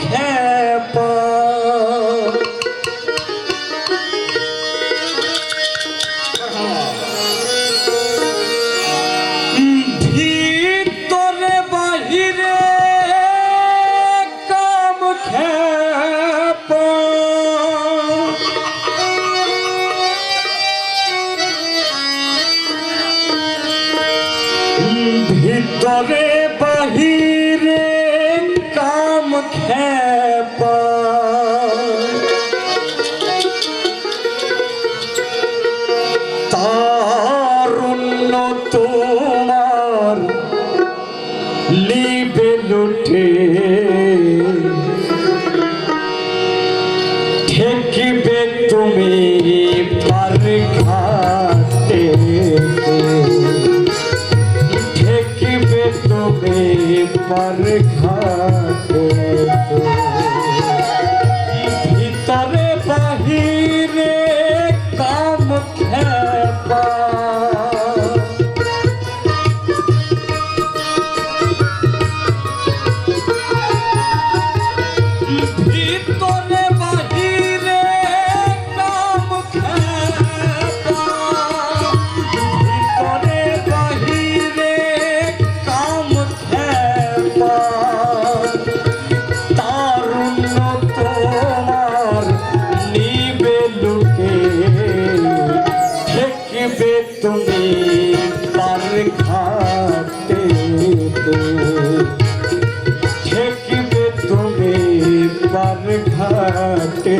Yeah. তোমার লিবে লুটে ঠেকিবে তুমি পার ঘাটে ঠেকিবে তুমি পার ঘাটে তুমি তার ঘাটে ঠেকবে তুমি তার ঘাটে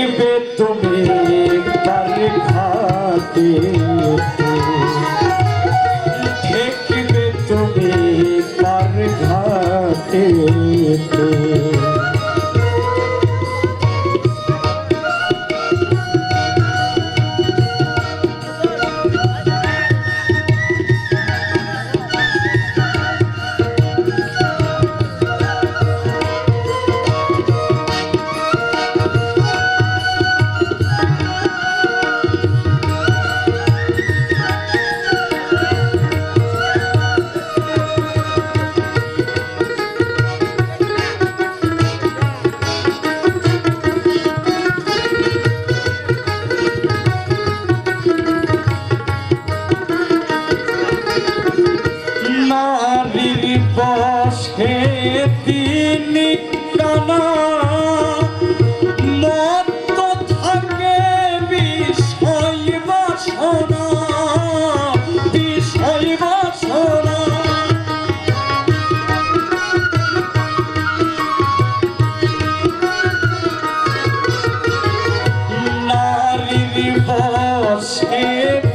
দিবে তুমি তার খাতে। ঠেকবে তুমি তার ঘাতে Yeah.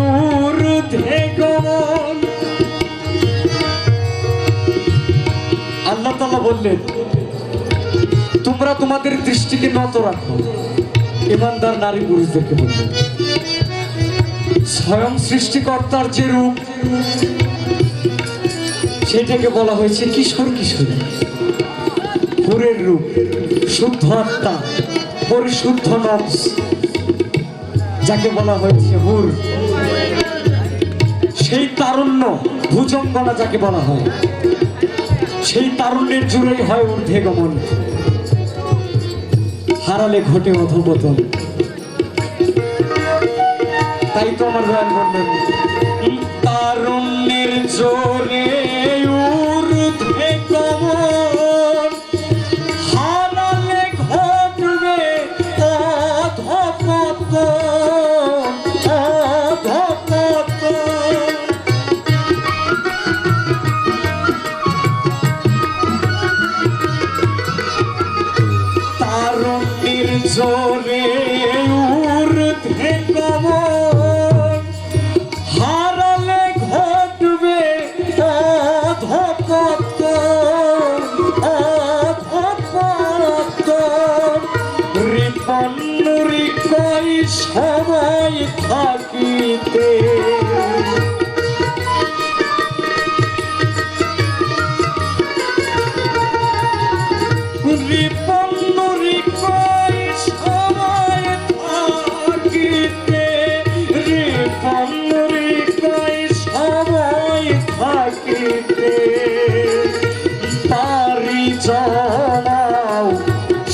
ঊর্ধ্বে গমন আল্লাহ তাআলা বললেন, তোমরা তোমাদের দৃষ্টিকে নত রাখো। ইমানদার নারী পুরুষদেরকে বললেন, স্বয়ং সৃষ্টিকর্তার যে রূপ, সেটাকে বলা হয়েছে কিশোর কিশোরী। হুরের রূপ, শুদ্ধ আত্মা, পরিশুদ্ধ নফস যাকে বলা হয়েছে হুর। সেই তারুণ্য ভুজঙ্গনা যাকে বলা হয়। সেই তারুণ্যের জুড়েই হয় ঊর্ধ্বে গমন। হারালে ঘটে অধপতন তাই তো আমার গান বললেন তারুণ্যের জোরে ঊর্ধ্বে হারালে ঘটবে অধপতন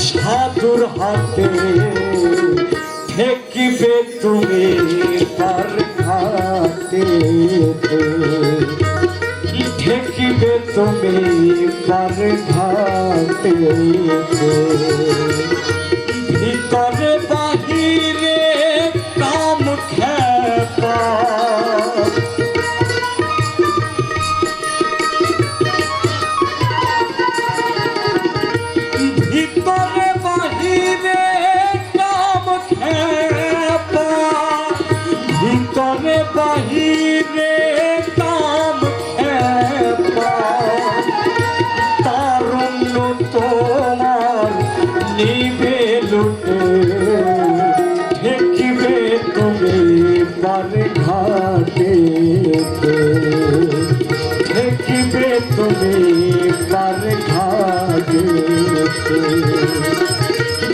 সাধুর হাতে। তুমি তার ঠেকিবে তুমি পার ঘাটে ভিতরে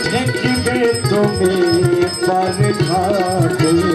ঠেকিবে তুমি পার ঘাটে